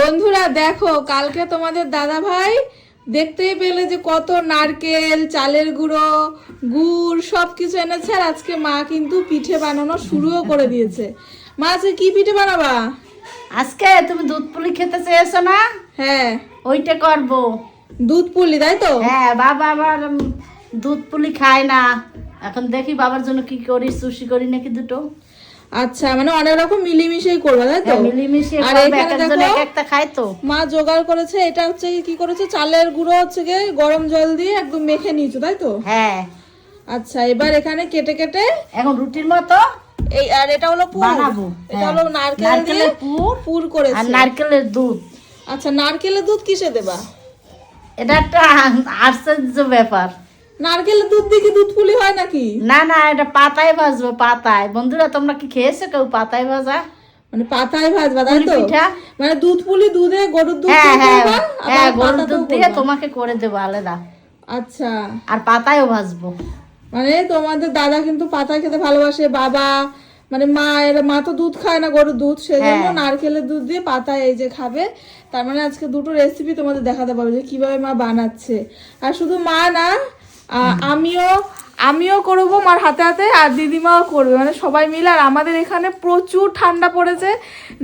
বন্ধুরা দেখো কালকে তোমাদের দাদা ভাই দেখতেই পেলে যে কত নারকেল চালের গুঁড়ো গুড় সব কিছু এনেছে আর আজকে মা কিন্তু পিঠে বানানো শুরুও করে দিয়েছে। মা আজকে কি পিঠে বানাবা? আজকে তুমি দুধ পুলি খেতে চেয়েছো না? হ্যাঁ। ওইটা করব। দুধ পুলি তাই তো? হ্যাঁ বাবা আবার দুধ পুলি খায় না। এখন দেখি বাবার জন্য কি করি সুশি করি নাকি দুটো। আচ্ছা মানে অনেক রকম মিলিমিশেই করবা তাই তো? হ্যাঁ, আর এখানে দেখো একটা খায় তো। মা জোগাড় করেছে এটা হচ্ছে কি- করেছে চালের গুঁড়ো হচ্ছে গিয়ে গরম জল দিয়ে একদম মেখে নিয়েছো তাই তো? হ্যাঁ। আচ্ছা এবার এখানে কেটে কেটে এখন রুটির মতো এই আর এটা হলো পুর। বানাবো, এটা হ্যাঁ। হলো নারকেল দিয়ে পুর পুর আর করেছে নারকেলের দুধ। আচ্ছা নারকেলের দুধ কিসে দেবা? এটা একটা আশ্চর্য ব্যাপার। নারকেলের দুধ দিয়ে দুধ পুলি হয় নাকি? না না এটা পাতায় ভাজবো পাতায়। বন্ধুরা তোমরা কি খেয়েছো কেউ পাতায় ভাজা? মানে পাতায় ভাজবা তাই তো? মানে দুধ পুলি দুধে গরুর দুধ হ্যাঁ হ্যাঁ হ্যাঁ গরুর দুধ দিয়ে তোমাকে করে দেবো আলাদা। আচ্ছা। আর পাতায়ও ভাজবো। মানে তোমাদের দাদা কিন্তু পাতা খেতে ভালোবাসে বাবা মানে মা এরা মা তো দুধ খায় না গরুর দুধ সেজন্য হ্যাঁ। নারকেলের দুধ দিয়ে পাতায় এই যে খাবে। তার মানে আজকে দুটো রেসিপি তোমাদের দেখাতে পারব যে কীভাবে মা বানাচ্ছে। আর শুধু মা না আমিও আমিও করব আমার হাতে হাতে আর দিদিমাও করবে। মানে সবাই মিলে আর আমাদের এখানে প্রচুর ঠান্ডা পড়েছে।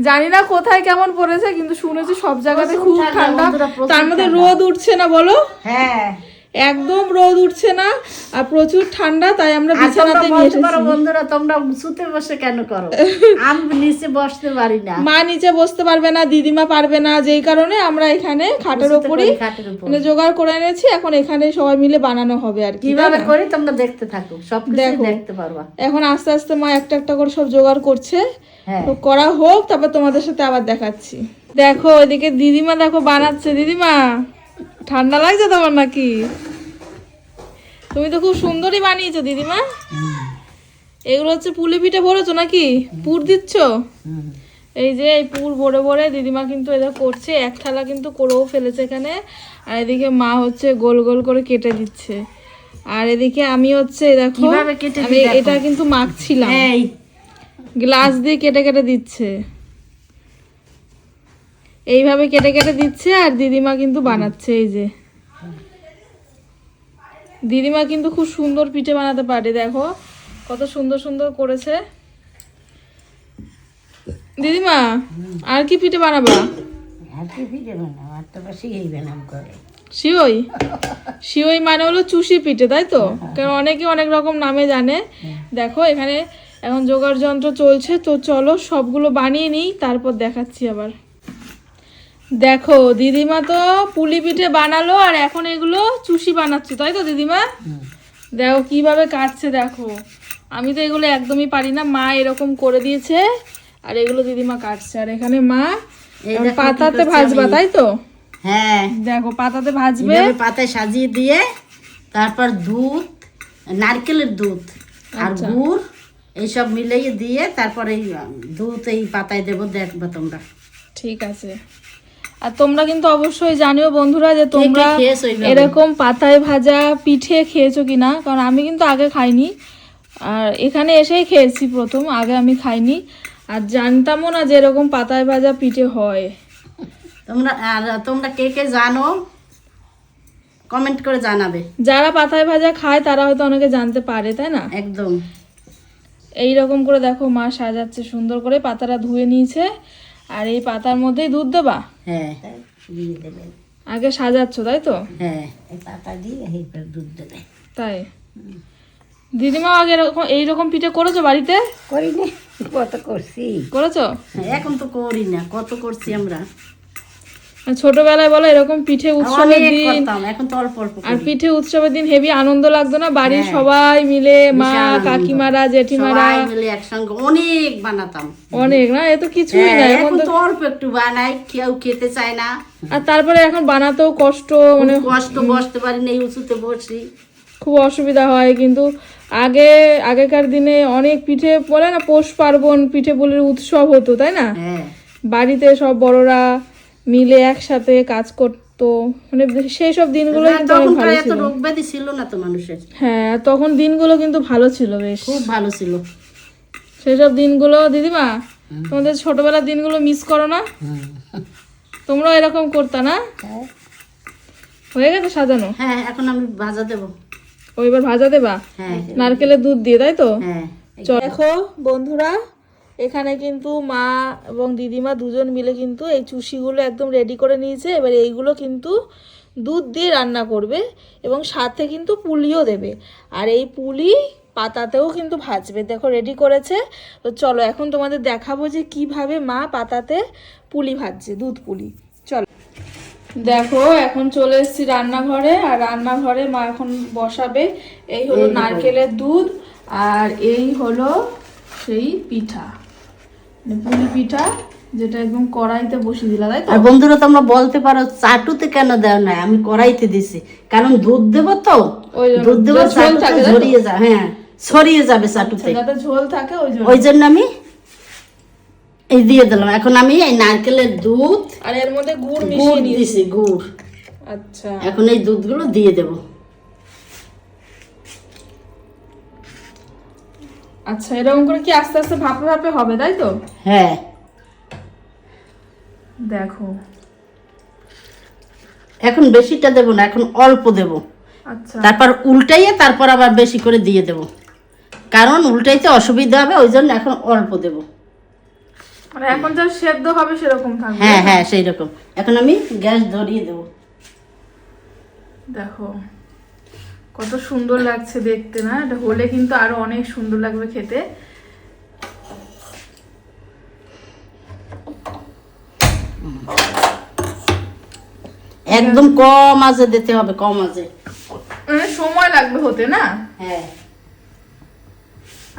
জানি না কোথায় কেমন পড়েছে কিন্তু শুনেছি সব জায়গাতে খুব ঠান্ডা, তার মধ্যে রোদ উঠছে না বলো? হ্যাঁ। একদম রোদ উঠছে না আর প্রচুর ঠান্ডা তাই আমরা বিছানাতে নিয়ে এসেছি। বন্ধুরা তোমরা উঁচুতে বসে কেন করো? আমি নিচে বসতে পারি না। মা নিচে বসতে পারবে না দিদিমা পারবে না যেই কারণে আমরা এখানে খাটের উঁচুতে ওপরই করি খাটের উপর। মানে জোগাড় করে এনেছি এখন এখানে সবাই মিলে বানানো হবে আর কি কীভাবে করি তোমরা দেখতে থাকো সব দেখো। দেখতে পারবা। এখন আস্তে আস্তে মা একটা একটা করে সব জোগাড় করছে। হ্যাঁ। তো করা হোক তারপর তোমাদের সাথে আবার দেখাচ্ছি। দেখো ওইদিকে দিদিমা দেখো বানাচ্ছে। দিদিমা! ঠান্ডা লাগছে তোমার নাকি? তুমি তো খুব সুন্দরই বানিয়েছো দিদিমা। এগুলো হচ্ছে পুলি পিঠে ভরেছো নাকি? পুর দিচ্ছ? এই যে এই পুর ভরে ভরে দিদিমা কিন্তু এটা করছে। এক থালা কিন্তু করেও ফেলেছে এখানে। আর এদিকে মা হচ্ছে গোল গোল করে কেটে দিচ্ছে। আর এদিকে আমি হচ্ছে দেখো আমি এটা কিন্তু মাখছিলাম। এই। গ্লাস দিয়ে কেটে কেটে দিচ্ছে। এইভাবে কেটে কেটে দিচ্ছে আর দিদিমা কিন্তু বানাচ্ছে এই যে। দিদিমা কিন্তু খুব সুন্দর পিঠে বানাতে পারে দেখো। কত সুন্দর সুন্দর করেছে। দিদিমা আর কি পিঠে বানাবা? আর কি তো বানাম করে। মানে হলো চুষি পিঠে তাই তো? কারণ অনেকে অনেক রকম নামে জানে। দেখো এখানে এখন জোগাড় যন্ত্র চলছে তো চলো সবগুলো বানিয়ে নিই তারপর দেখাচ্ছি আবার। দেখো দিদিমা তো পুলি পিঠে বানালো আর এখন এগুলো চুষি বানাচ্ছে তাই তো দিদিমা? দেখো কীভাবে কাটছে দেখো। আমি তো এগুলো একদমই পারি না মা এরকম করে দিয়েছে আর এগুলো দিদিমা কাটছে। আর এখানে মা পাতাতে ভাজবা তাই তো? হ্যাঁ। দেখো পাতাতে ভাজবে। পাতায় সাজিয়ে দিয়ে তারপর দুধ নারকেলের দুধ আর আচ্ছা। গুড় এইসব মিলিয়ে দিয়ে তারপর এই দুধ এই পাতায় দেবো দেখবা তোমরা। ঠিক আছে। আর তোমরা কিন্তু অবশ্যই জানিও বন্ধুরা যে তোমরা এরকম পাতায় ভাজা পিঠে খেয়েছো কিনা? কারণ আমি কিন্তু আগে খাইনি। আর এখানে এসেই খেয়েছি প্রথম আগে আমি খাইনি। আর জানতামও না যে এরকম পাতায় ভাজা পিঠে হয়। তোমরা আর তোমরা কে কে জানো কমেন্ট করে জানাবে। যারা পাতায় ভাজা খায় তারা হয়তো অনেকে জানতে পারে তাই না? একদম। এই রকম করে দেখো মা সাজাচ্ছে সুন্দর করে পাতাটা ধুয়ে নিয়েছে। আর এই পাতার মধ্যেই দুধ দেবা? হ্যাঁ। দিয়ে আগে সাজাচ্ছ তাই তো? হ্যাঁ। এই পাতা দিয়ে এরপর দুধ দেবে। তাই? দিদিমা আগে এরকম এইরকম পিঠে করেছ বাড়িতে? করিনি কত করছি। করেছ? এখন তো করি না কত করছি আমরা? ছোটবেলায় বলো এরকম পিঠে উৎসবের দিন আর পিঠে উৎসবের দিন হেভি আনন্দ লাগতো না? বাড়ির হ্যাঁ। সবাই মিলে মা কাকিমারা জেঠিমারা মিলে একসঙ্গে অনেক বানাতাম। অনেক না? এ তো কিছুই হ্যাঁ, না এখন তো অল্প একটু বানাই কেউ খেতে চায় না। আর তারপরে এখন বানাতেও কষ্ট মানে কষ্ট বসতে পারি না উঁচুতে বসি। খুব অসুবিধা হয় কিন্তু আগে আগেকার দিনে অনেক পিঠে বলে না পৌষ পার্বণ পিঠে বলে উৎসব হতো তাই না? হ্যাঁ। বাড়িতে সব বড়রা মিলে একসাথে কাজ করতো। মানে সেই সব দিনগুলো কিন্তু অনেক ভালো ছিল। রোগ ব্যাধি ছিল না তো মানুষের। হ্যাঁ তখন দিনগুলো কিন্তু ভালো ছিল বেশ। খুব ভালো ছিল। সেসব দিনগুলো দিদিমা তোমাদের ছোটবেলার দিনগুলো মিস করো না? তোমরা এরকম করতা না? হয়ে। গেছে সাজানো? হ্যাঁ এখন আমি ভাজা দেবো। ও এবার ভাজা দেবা? হ্যাঁ। নারকেলের দুধ দিয়ে তাই তো? হ্যাঁ। দেখো বন্ধুরা এখানে কিন্তু মা এবং দিদিমা দুজন মিলে কিন্তু এই চুষিগুলো একদম রেডি করে নিয়েছে। এবার এইগুলো কিন্তু দুধ দিয়ে রান্না করবে এবং সাথে কিন্তু পুলিও দেবে। আর এই পুলি পাতাতেও কিন্তু ভাজবে। দেখো রেডি করেছে। তো চলো এখন তোমাদের দেখাবো যে কীভাবে মা পাতাতে পুলি ভাজছে দুধ পুলি। চলো। দেখো এখন চলে এসেছি রান্নাঘরে। আর রান্নাঘরে মা এখন বসাবে। এই হলো নারকেলের দুধ। আর এই হলো সেই পিঠা। পুলি পিঠা যেটা একদম কড়াইতে বসিয়ে দিলা তাই আর বন্ধুরা তোমরা বলতে পারো চাটুতে কেন দেও না আমি কড়াইতে দিছি। কারণ দুধ দেবো তো? দুধ দেবো চাটুতে? ছড়িয়ে যাবে হ্যাঁ ছড়িয়ে যাবে চাটুতে। যাতে ঝোল থাকে ওই জন্য। আমি এই দিয়ে দিলাম। এখন আমি এই নারকেলের দুধ আর এর মধ্যে গুড় মিশিয়ে গুড় দিছি গুড়। আচ্ছা। এখন এই দুধগুলো দিয়ে দেব। আচ্ছা এরকম করে কি আস্তে আস্তে ভাপে ভাপে হবে তাই তো? হ্যাঁ। দেখো। এখন বেশিটা দেব না এখন অল্প দেব। আচ্ছা। তারপর উল্টাইয়ে তারপর আবার বেশি করে দিয়ে দেব। কারণ উল্টাইতে অসুবিধা হবে ওই জন্য এখন অল্প দেব। মানে এখন যা সেদ্ধ হবে সেরকম থাকবে। হ্যাঁ হ্যাঁ সেই রকম এখন আমি গ্যাস ধরিয়ে দেব। দেখো। কত সুন্দর লাগছে দেখতে না? এটা হলে কিন্তু আরও অনেক সুন্দর লাগবে খেতে। একদম কম আজে দিতে হবে কম আজে মানে সময় লাগবে হতে না? হ্যাঁ।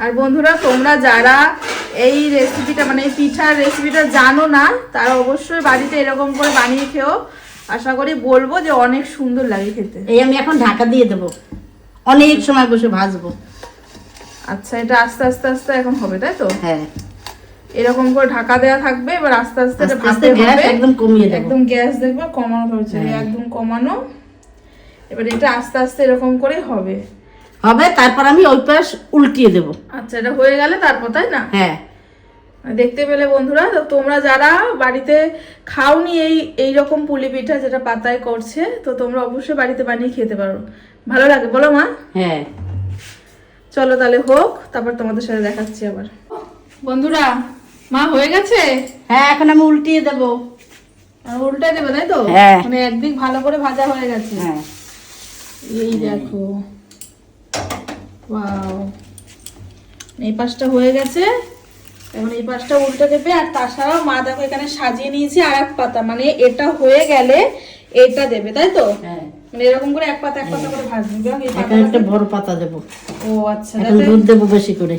আর বন্ধুরা তোমরা যারা এই রেসিপিটা মানে পিঠার রেসিপিটা জানো না তারা অবশ্যই বাড়িতে এরকম করে বানিয়ে খেও। আশা করি বলব যে অনেক সুন্দর লাগে খেতে। এই আমি এখন ঢাকা দিয়ে দেবো। অনেক সময় বসে ভাজবো। আচ্ছা এটা আস্তে আস্তে আস্তে এখন হবে তাই তো? হ্যাঁ। এরকম করে ঢাকা দেওয়া থাকবে এবার আস্তে আস্তে এটা গ্যাস হবে। একদম কমিয়ে দেবো। একদম গ্যাস দেখবে কমানো হয়েছে হ্যাঁ। একদম কমানো। এবার এটা আস্তে আস্তে এরকম করে হবে। হবে তারপর আমি ওই পাশ উল্টিয়ে দেব। আচ্ছা এটা হয়ে গেলে তারপর তাই না? হ্যাঁ। দেখতে পেলে বন্ধুরা তো তোমরা যারা বাড়িতে খাওনি এই এই রকম পুলি পিঠা যেটা পাতায় করছে তো তোমরা অবশ্যই বাড়িতে বানিয়ে খেতে পারো। ভালো লাগে বলো মা? হ্যাঁ। চলো তাহলে হোক তারপর তোমাদের সাথে দেখাচ্ছি আবার। বন্ধুরা মা হয়ে গেছে? হ্যাঁ এখন আমি উল্টিয়ে দেব। আর উল্টে দেবে তাই তো? হ্যাঁ। মানে একদিক ভালো করে ভাজা হয়ে গেছে। হ্যাঁ। এই দেখো। ওয়াও। এই পাশটা হয়ে গেছে। এখন এই পাশটা উল্টে দেবে আর তাছাড়াও মা দেখো এখানে সাজিয়ে নিয়েছি আর এক পাতা মানে এটা হয়ে গেলে এটা দেবে তাই তো? হ্যাঁ। মানে এরকম করে এক পাতা এক পাতা করে ভাজবে। এখন একটা বড় পাতা দেব। ও আচ্ছা এখন দুধ দেবো বেশি করে।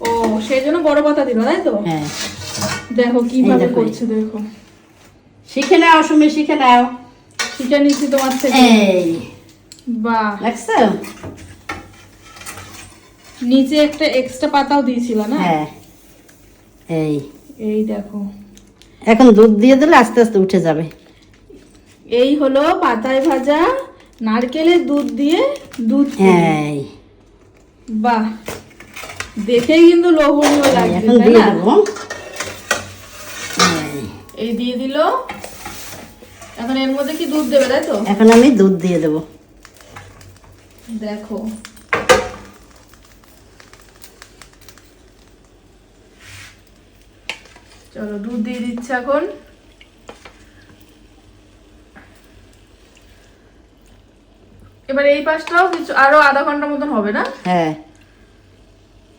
ও সেই জন্য বড় পাতা তাই তো? হ্যাঁ। দেখো কীভাবে করছে দেখো। শিখে নাও সুমি শিখে নাও। শিখে নিচ্ছি তোমার থেকে। এই। বাহ। দেখছ নিচে একটা এক্সট্রা পাতাও দিয়েছিল না? হ্যাঁ। এই। এই দেখো। এখন দুধ দিয়ে দিলে আস্তে আস্তে উঠে যাবে। এই হলো পাতায় ভাজা নারকেলের দুধ দিয়ে দুধ। হ্যাঁ। বাহ। দেখেই কিন্তু লোভনীয় লাগছে এখন তাই না? এই, এই দিয়ে দিল। এখন এর মধ্যে কি দুধ দেবে তাই তো? এখন আমি দুধ দিয়ে দেবো। দেখো। চলো দুধ দিয়ে দিচ্ছে এখন। এবার এই পাশটাও কিছু আরও আধা ঘণ্টা মতন হবে না? হ্যাঁ।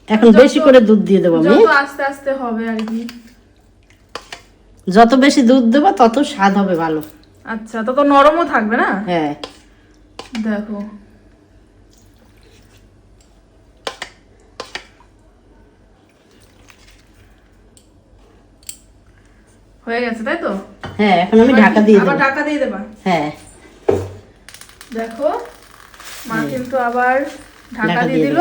এখন বেশি করে দুধ দিয়ে দেবো আমি। আস্তে আস্তে হবে আর কি। যত বেশি দুধ দেবো তত স্বাদ হবে ভালো। আচ্ছা তত নরমও থাকবে না? হ্যাঁ। দেখো। হয়ে গেছে তাই তো? হ্যাঁ এখন আমি ঢাকা দিয়ে দেবো। ঢাকা দিয়ে দেবা? হ্যাঁ। দেখো মা কিন্তু আবার ঢাকা দিয়ে দিল।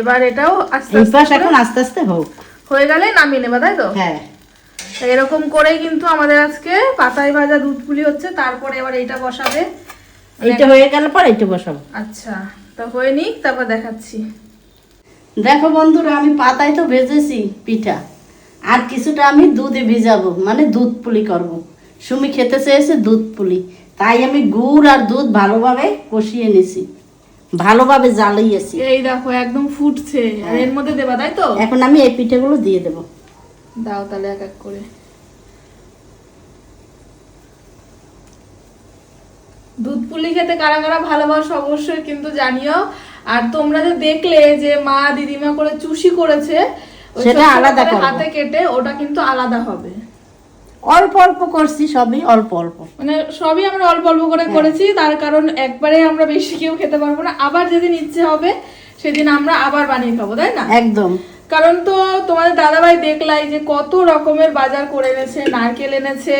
এবার এটাও আস্তে আস্তে করে এখন আস্তে আস্তে হোক। হয়ে গেলে নামিয়ে নেবা তাই তো? হ্যাঁ। এরকম করেই কিন্তু আমাদের আজকে পাতায় ভাজা দুধ পুলি হচ্ছে তারপরে এবার এইটা বসাবে। এইটা হয়ে গেল পর এইটা বসাবো। আচ্ছা তা হয়ে নিক তারপর দেখাচ্ছি। দেখো বন্ধুরা আমি পাতায় তো ভেজেছি পিঠা। আর কিছুটা আমি দুধে ভিজাবো মানে দুধ পুলি করব। সুমি খেতে চেয়েছে দুধ পুলি। তাই আমি গুড় আর দুধ ভালোভাবে কষিয়ে নিছি। ভালোভাবে জ্বালিয়েছি। এই দেখো একদম ফুটছে। আর এর মধ্যে দেবা তাই তো? এখন আমি এই পিঠেগুলো দিয়ে দেবো। দাও তাহলে এক এক করে। দুধ পুলি খেতে কারা কারা ভালোবাসো অবশ্যই কিন্তু জানিও। আর তোমরা যে দেখলে যে মা দিদিমা করে চুষি করেছে সেটা আলাদা করে হাতে কেটে ওটা কিন্তু আলাদা হবে। অল্প অল্প করছি সবই অল্প অল্প। মানে সবই আমরা অল্প অল্প করে হ্যাঁ। করেছি তার কারণ একবারে আমরা বেশি কেউ খেতে পারব না। আবার যেদিন ইচ্ছে হবে সেদিন আমরা আবার বানিয়ে খাব তাই না? একদম। কারণ তো তোমাদের দাদাভাই দেখলাই যে কত রকমের বাজার করে এনেছে নারকেল এনেছে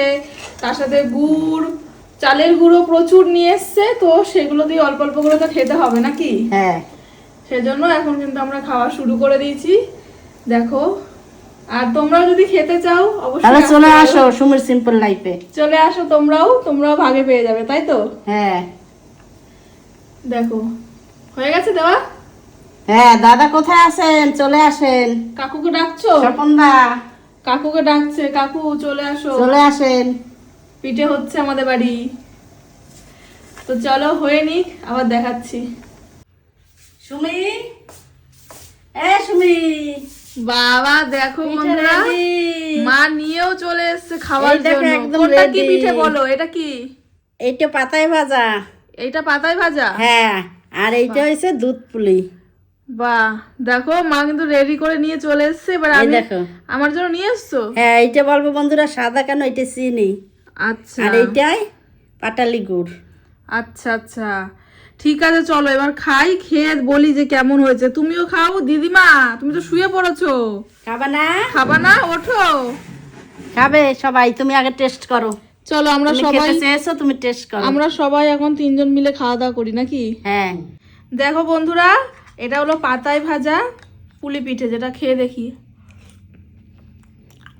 তার সাথে গুড় চালের গুঁড়ো প্রচুর নিয়ে এসছে তো সেগুলো দিয়ে অল্প অল্প করে তো খেতে হবে নাকি? হ্যাঁ। সেজন্য এখন কিন্তু আমরা খাওয়া শুরু করে দিয়েছি। দেখো আর তোমরাও যদি খেতে চাও তাহলে অবশ্যই চলে আসো সুমির সিম্পল লাইফে। চলে আসো তোমরাও তোমরাও ভাগে পেয়ে যাবে তাই তো? হ্যাঁ। দেখো হয়ে গেছে দেওয়া? হ্যাঁ দাদা কোথায় আছেন? চলে আসেন। কাকুকে ডাকছো? স্বপনদা। কাকুকে ডাকছে কাকু চলে আসো। চলে আসেন। পিঠে হচ্ছে আমাদের বাড়ি। তো চলো হয়ে নিক আবার দেখাচ্ছি। সুমি? এ সুমি! বাবা দেখো বন্ধুরা মা নিয়েও চলে এসেছে খাওয়ার জন্য। একদম কোনটা কি পিঠে বলো এটা কি? এইটা পাতায় ভাজা। এইটা পাতায় ভাজা? হ্যাঁ আর এইটা হয়েছে দুধ পুলি। বাহ দেখো মা কিন্তু রেডি করে নিয়ে চলে এসেছে এবার আমি দেখো। আমার জন্য নিয়ে এসছো? হ্যাঁ এইটা বলব বন্ধুরা সাদা কেন এটা চিনি। আচ্ছা। আর এইটাই পাটালি গুড়। আচ্ছা আচ্ছা। ঠিক আছে চলো এবার খাই খেয়ে বলি যে কেমন হয়েছে। তুমিও খাও দিদিমা তুমি তো শুয়ে পড়েছো। খাবা না? খাবা না ওঠো। খাবে সবাই তুমি আগে টেস্ট করো। চলো আমরা সবাই চেয়েছো তুমি টেস্ট করো। আমরা সবাই এখন তিনজন মিলে খাওয়া দাওয়া করি নাকি? হ্যাঁ। দেখো বন্ধুরা এটা হলো পাতায় ভাজা পুলি পিঠে যেটা খেয়ে দেখি।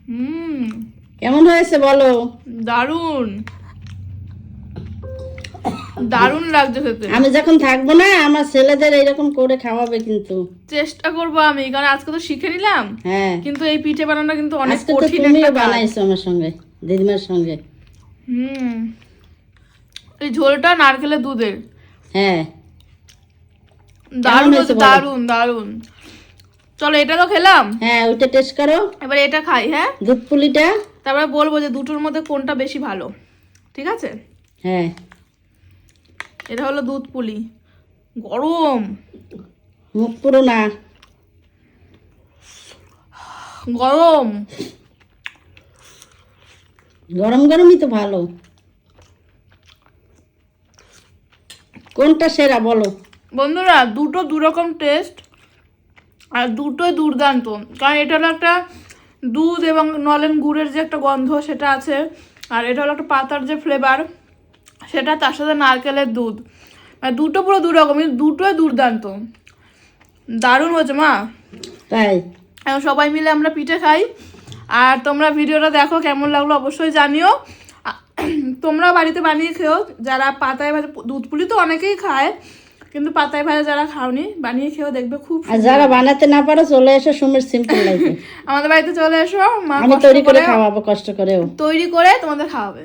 হুম। কেমন হয়েছে বলো? দারুণ দারুণ লাগছে খেতে। আমি যখন থাকব না আমার ছেলেদের এইরকম করে খাওয়াবে কিন্তু। চেষ্টা করব আমি কারণ আজকে তো শিখে নিলাম। হ্যাঁ। কিন্তু এই পিঠে বানানো কিন্তু অনেক কঠিন একটা বানাইছো আমার সঙ্গে দিদিমার সঙ্গে। হুম। এই ঝোলটা নারকেলের দুধের। হ্যাঁ। বলো? দারুণ দারুণ চলো এটা তো খেলাম। হ্যাঁ ওইটা টেস্ট করো। এবার এটা খাই হ্যাঁ? দুধ পুলিটা। তারপরে বলব যে দুটোর মধ্যে কোনটা বেশি ভালো। ঠিক আছে? হ্যাঁ। এটা হলো দুধ পুলি। গরম। মুখ পুরো না গরম। গরম গরমই তো ভালো। কোনটা সেরা বলো? বন্ধুরা দুটো দু রকম টেস্ট আর দুটোই দুর্দান্ত। কারণ এটা হলো একটা দুধ এবং নলেন গুড়ের যে একটা গন্ধ সেটা আছে। আর এটা হলো একটা পাতার যে ফ্লেভার সেটা তার সাথে নারকেলের দুধ। মানে দুটো পুরো দু রকম কিন্তু দুটোই দুর্দান্ত। দারুণ হয়েছে মা। তাই? এখন সবাই মিলে আমরা পিঠে খাই। আর তোমরা ভিডিওটা দেখো কেমন লাগল অবশ্যই জানিও। তোমরা বাড়িতে বানিয়ে খেও। যারা পাতায় ভাজা দুধ পুলি তো অনেকেই খায় কিন্তু পাতায় ভাজা যারা খাওনি বানিয়ে খেও দেখবে খুব আর যারা বানাতে না পারো চলে এসো সুমির সিম্পল লাইফে আমাদের বাড়িতে চলে এসো মা তৈরি করে করে খাওয়াবো কষ্ট করেও। তৈরি করে তোমাদের খাওয়াবে।